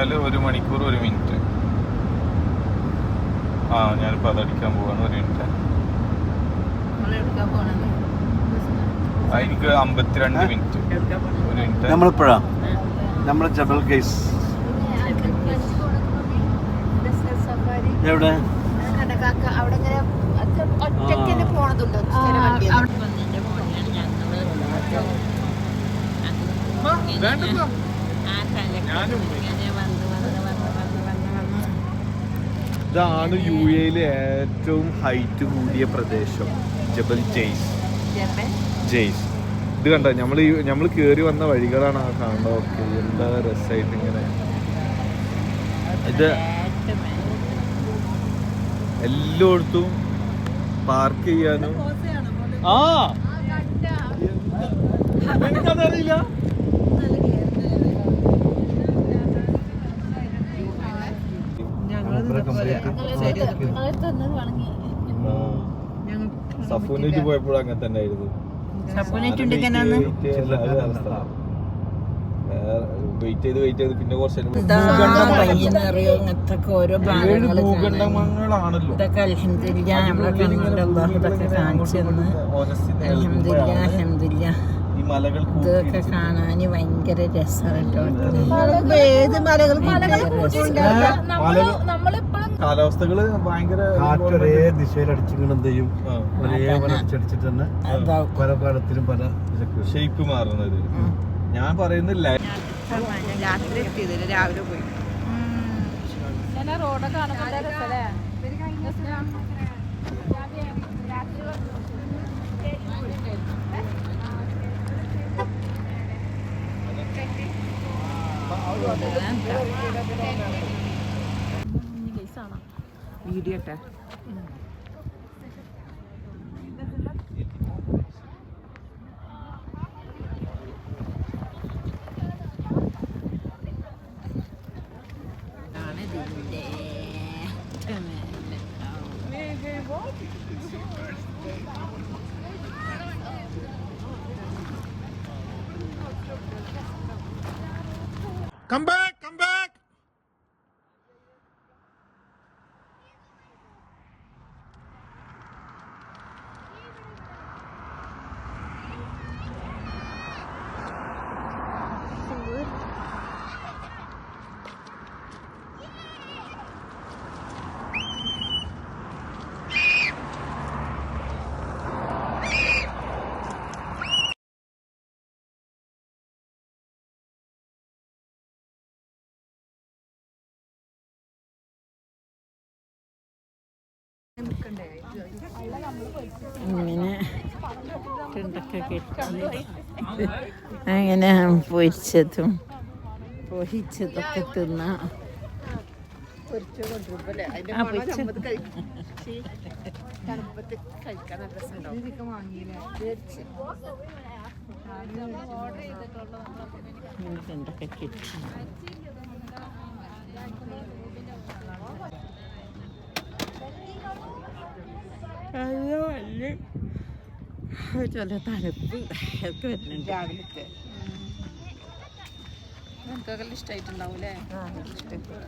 കഴിഞ്ഞാൽ ഒരു മണിക്കൂർ ഒരു മിനിറ്റ് ആ ഞാനിപ്പോൾ അതടിക്കാൻ പോവാണ് ഒരു മിനിറ്റ് എനിക്ക് അമ്പത്തിരണ്ട് മിനിറ്റ് ഒരു മിനിറ്റ് നമ്മളിപ്പോഴാ നമ്മളെ ജബൽ കേസ് എവിടെ കണ്ടക്കാക്ക അവിടെ ഇങ്ങനെ ഒറ്റയ്ക്ക് തന്നെ പോണതുണ്ടോ ചില വണ്ടി വന്നതിന്റെ മോനെയാണ് ഞങ്ങൾ ആ ഞാനും പോയി. ഇങ്ങനെ വന്ന് വന്ന് വന്ന് വന്ന് വന്ന് വന്ന് ഇതാണ് യു എയിലെ ഏറ്റവും ഹൈറ്റ് കൂടിയ പ്രദേശം. ജബൽ ജെയ്സ്. ജെയ്സ്. ഇത് കണ്ട? നമ്മൾ നമ്മൾ കേറി വന്ന വഴികളാണ് ആ കാണുന്നത്. ഓക്കെ എന്താ രസമായിട്ട് ഇങ്ങനെ. ഇത്. എല്ലായിടത്തും പാർക്ക് ചെയ്യാനും. ആ! എനിക്കതറിയില്ല സഫൂനേറ്റ് പോയപ്പോഴും അങ്ങനെ തന്നെ ആയിരുന്നു വെയിറ്റ് ചെയ്ത് വെയിറ്റ് ചെയ്ത് പിന്നെ ഇതൊക്കെ നമ്മളെ കണ്ണുകൊണ്ട് അള്ളാഹു കാണാൻ ഭയങ്കര രസമാണ് കേട്ടോ. ഏത് മലകൾ കാലാവസ്ഥകൾ ഭയങ്കര കാറ്റ് ഒരേ ദിശയിൽ അടിച്ചിങ്ങനെ എന്ത് ചെയ്യും? ഒരേ പോലെ അടിച്ചടിച്ചിട്ട് തന്നെ പല കാലത്തിലും പല. ഷേപ്പ് മാറുന്നത്. ഞാൻ പറയുന്നില്ല രാത്രി എത്തിയതില്ല രാവിലെ പോയി ഇട്ടാ ആണ് ഇതിന്റെ ഏറ്റവും മേലെ. Come back, come back. ഇങ്ങനെ തുണ്ടൊക്കെ കെട്ടി. അങ്ങനെ പൊരിച്ചതും പൊരിച്ചതൊക്കെ തിന്ന. തുണ്ടൊക്കെ കെട്ടി. അയ്യോ അല്ലേ ചില തണുപ്പ് ഒക്കെ വരുന്നുണ്ട്. രാവിലത്തെ. നമുക്കൊക്കെ ഇഷ്ടമായിട്ടുണ്ടാവും അല്ലേ ഇഷ്ടപ്പെട്ടു.